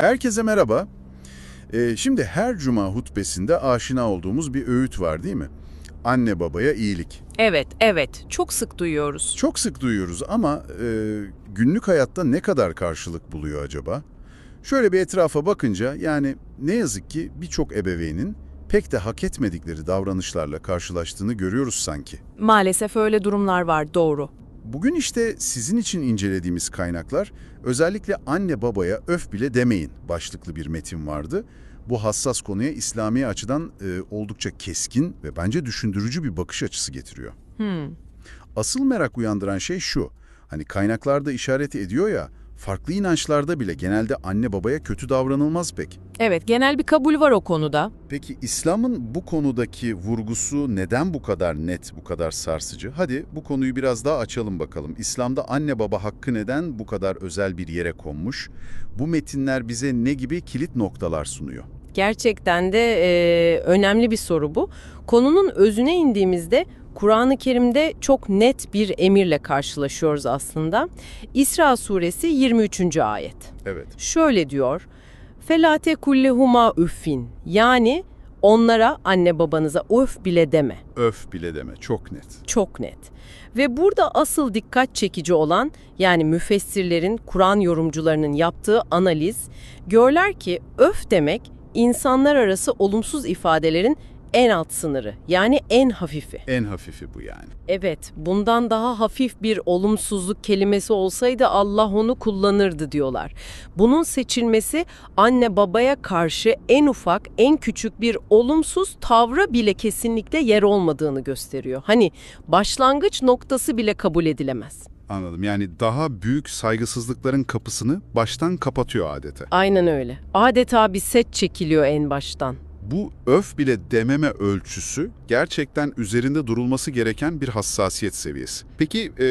Herkese merhaba. Ee, şimdi her cuma hutbesinde aşina olduğumuz bir öğüt var değil mi? Anne babaya iyilik. Evet, evet. Çok sık duyuyoruz. Çok sık duyuyoruz ama e, günlük hayatta ne kadar karşılık buluyor acaba? Şöyle bir etrafa bakınca yani ne yazık ki birçok ebeveynin pek de hak etmedikleri davranışlarla karşılaştığını görüyoruz sanki. Maalesef öyle durumlar var, doğru. Bugün işte sizin için incelediğimiz kaynaklar özellikle anne babaya öf bile demeyin başlıklı bir metin vardı. Bu hassas konuya İslami açıdan e, oldukça keskin ve bence düşündürücü bir bakış açısı getiriyor. Hmm. Asıl merak uyandıran şey şu, hani kaynaklarda işaret ediyor ya, farklı inançlarda bile genelde anne babaya kötü davranılmaz pek. Evet, genel bir kabul var o konuda. Peki İslam'ın bu konudaki vurgusu neden bu kadar net, bu kadar sarsıcı? Hadi bu konuyu biraz daha açalım bakalım. İslam'da anne baba hakkı neden bu kadar özel bir yere konmuş? Bu metinler bize ne gibi kilit noktalar sunuyor? Gerçekten de e, önemli bir soru bu. Konunun özüne indiğimizde Kur'an-ı Kerim'de çok net bir emirle karşılaşıyoruz aslında. İsra suresi 23. ayet. Evet. Şöyle diyor, Felate kullehuma üffin yani onlara anne babanıza öf bile deme. Öf bile deme, çok net. Çok net. Ve burada asıl dikkat çekici olan yani müfessirlerin, Kur'an yorumcularının yaptığı analiz, görler ki öf demek insanlar arası olumsuz ifadelerin en alt sınırı yani en hafifi. En hafifi bu yani. Evet, bundan daha hafif bir olumsuzluk kelimesi olsaydı Allah onu kullanırdı diyorlar. Bunun seçilmesi anne babaya karşı en ufak, en küçük bir olumsuz tavra bile kesinlikle yer olmadığını gösteriyor. Hani başlangıç noktası bile kabul edilemez. Anladım. Yani daha büyük saygısızlıkların kapısını baştan kapatıyor adeta. Aynen öyle. Adeta bir set çekiliyor en baştan. Bu öf bile dememe ölçüsü gerçekten üzerinde durulması gereken bir hassasiyet seviyesi. Peki e,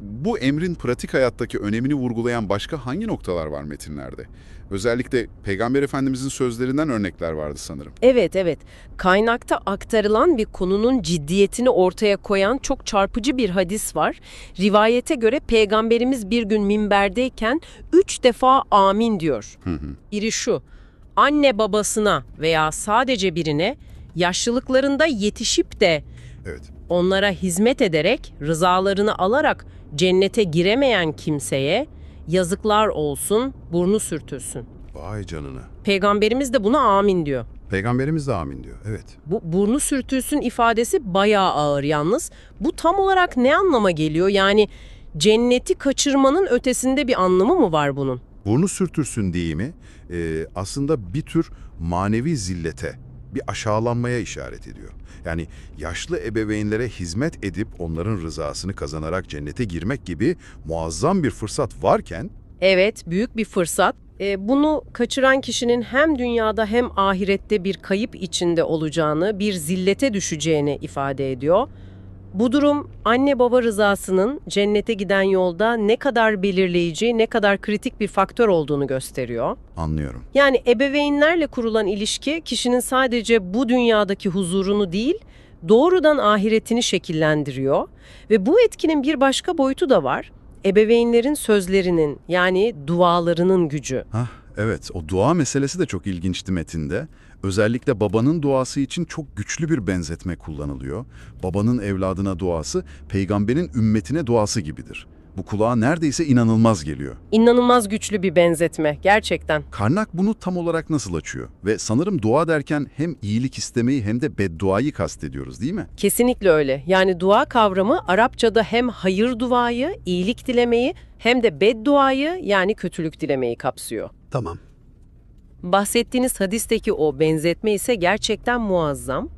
bu emrin pratik hayattaki önemini vurgulayan başka hangi noktalar var metinlerde? Özellikle Peygamber Efendimizin sözlerinden örnekler vardı sanırım. Evet evet. Kaynakta aktarılan bir konunun ciddiyetini ortaya koyan çok çarpıcı bir hadis var. Rivayete göre peygamberimiz bir gün minberdeyken üç defa amin diyor. Hı hı. Biri şu, anne babasına veya sadece birine yaşlılıklarında yetişip de Evet. onlara hizmet ederek, rızalarını alarak cennete giremeyen kimseye yazıklar olsun, burnu sürtülsün. Vay canına. Peygamberimiz de buna amin diyor. Peygamberimiz de amin diyor. Evet. Bu burnu sürtülsün ifadesi bayağı ağır yalnız. Bu tam olarak ne anlama geliyor? Yani cenneti kaçırmanın ötesinde bir anlamı mı var bunun? Burnu sürtürsün deyimi e, aslında bir tür manevi zillete, bir aşağılanmaya işaret ediyor. Yani yaşlı ebeveynlere hizmet edip onların rızasını kazanarak cennete girmek gibi muazzam bir fırsat varken Evet, büyük bir fırsat. E, bunu kaçıran kişinin hem dünyada hem ahirette bir kayıp içinde olacağını, bir zillete düşeceğini ifade ediyor. Bu durum anne baba rızasının cennete giden yolda ne kadar belirleyici, ne kadar kritik bir faktör olduğunu gösteriyor. anlıyorum. Yani ebeveynlerle kurulan ilişki kişinin sadece bu dünyadaki huzurunu değil, doğrudan ahiretini şekillendiriyor. Ve bu etkinin bir başka boyutu da var. Ebeveynlerin sözlerinin yani dualarının gücü. Hah, evet o dua meselesi de çok ilginçti metinde. Özellikle babanın duası için çok güçlü bir benzetme kullanılıyor. Babanın evladına duası, peygamberin ümmetine duası gibidir. Bu kulağa neredeyse inanılmaz geliyor. İnanılmaz güçlü bir benzetme gerçekten. Karnak bunu tam olarak nasıl açıyor? Ve sanırım dua derken hem iyilik istemeyi hem de bedduayı kastediyoruz değil mi? Kesinlikle öyle. Yani dua kavramı Arapçada hem hayır duayı, iyilik dilemeyi hem de bedduayı yani kötülük dilemeyi kapsıyor. Tamam. Bahsettiğiniz hadisteki o benzetme ise gerçekten muazzam.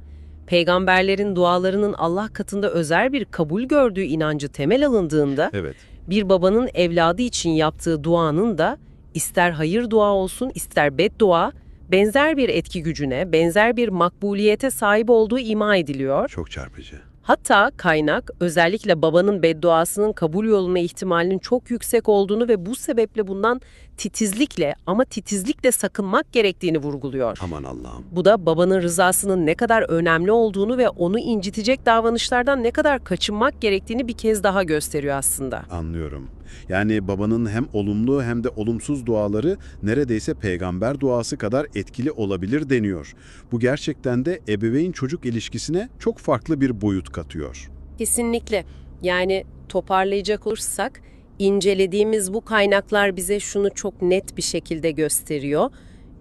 Peygamberlerin dualarının Allah katında özel bir kabul gördüğü inancı temel alındığında Evet. bir babanın evladı için yaptığı duanın da ister hayır dua olsun ister beddua benzer bir etki gücüne, benzer bir makbuliyete sahip olduğu ima ediliyor. Çok çarpıcı. Hatta kaynak özellikle babanın bedduasının kabul yoluna ihtimalinin çok yüksek olduğunu ve bu sebeple bundan titizlikle ama titizlikle sakınmak gerektiğini vurguluyor. Aman Allah'ım. Bu da babanın rızasının ne kadar önemli olduğunu ve onu incitecek davranışlardan ne kadar kaçınmak gerektiğini bir kez daha gösteriyor aslında. Anlıyorum. Yani babanın hem olumlu hem de olumsuz duaları neredeyse peygamber duası kadar etkili olabilir deniyor. Bu gerçekten de ebeveyn çocuk ilişkisine çok farklı bir boyut katıyor. Kesinlikle. Yani toparlayacak olursak incelediğimiz bu kaynaklar bize şunu çok net bir şekilde gösteriyor.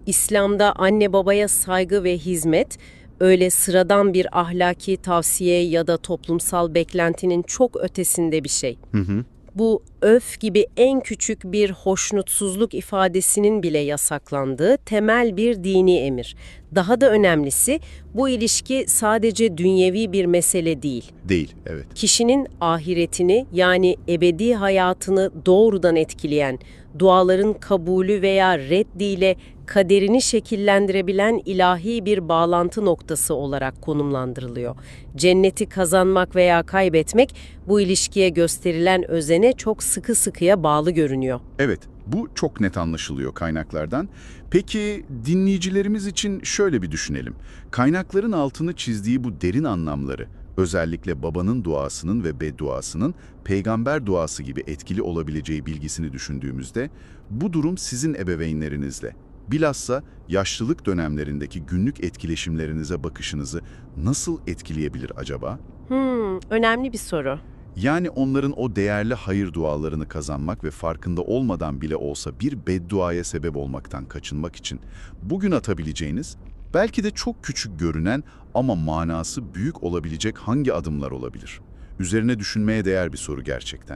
İslam'da anne babaya saygı ve hizmet öyle sıradan bir ahlaki tavsiye ya da toplumsal beklentinin çok ötesinde bir şey. Hı hı. Bu öf gibi en küçük bir hoşnutsuzluk ifadesinin bile yasaklandığı temel bir dini emir. Daha da önemlisi bu ilişki sadece dünyevi bir mesele değil Değil, evet. kişinin ahiretini yani ebedi hayatını doğrudan etkileyen, duaların kabulü veya reddiyle kaderini şekillendirebilen ilahi bir bağlantı noktası olarak konumlandırılıyor. Cenneti kazanmak veya kaybetmek bu ilişkiye gösterilen özene çok sıkı sıkıya bağlı görünüyor. Evet, bu çok net anlaşılıyor kaynaklardan. Peki dinleyicilerimiz için şöyle bir düşünelim. Kaynakların altını çizdiği bu derin anlamları, özellikle babanın duasının ve bedduasının peygamber duası gibi etkili olabileceği bilgisini düşündüğümüzde, bu durum sizin ebeveynlerinizle, bilhassa yaşlılık dönemlerindeki günlük etkileşimlerinize bakışınızı nasıl etkileyebilir acaba? Hmm, önemli bir soru. Yani onların o değerli hayır dualarını kazanmak ve farkında olmadan bile olsa bir bedduaya sebep olmaktan kaçınmak için bugün atabileceğiniz, belki de çok küçük görünen ama manası büyük olabilecek hangi adımlar olabilir? Üzerine düşünmeye değer bir soru gerçekten.